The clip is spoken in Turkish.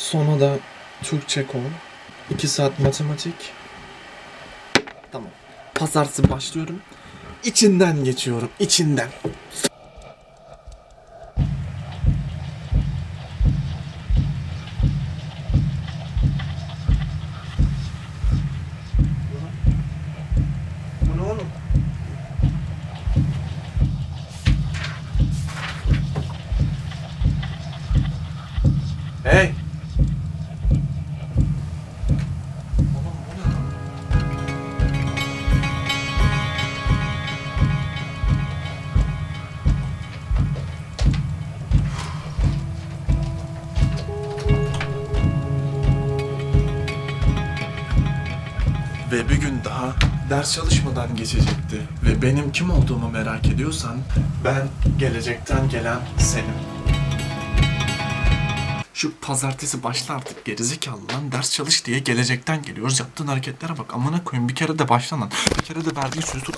Sonra da Türkçe kol. 2 saat matematik. Tamam. Pazartesi başlıyorum. İçinden geçiyorum. içinden. Hey! Ve bir gün daha ders çalışmadan geçecekti. Ve benim kim olduğumu merak ediyorsan ben gelecekten gelen senim. Şu pazartesi başla artık gerizekalı lan ders çalış diye gelecekten geliyoruz. Yaptığın hareketlere bak amına koyayım bir kere de başla lan. Bir kere de verdiğin sözü tut.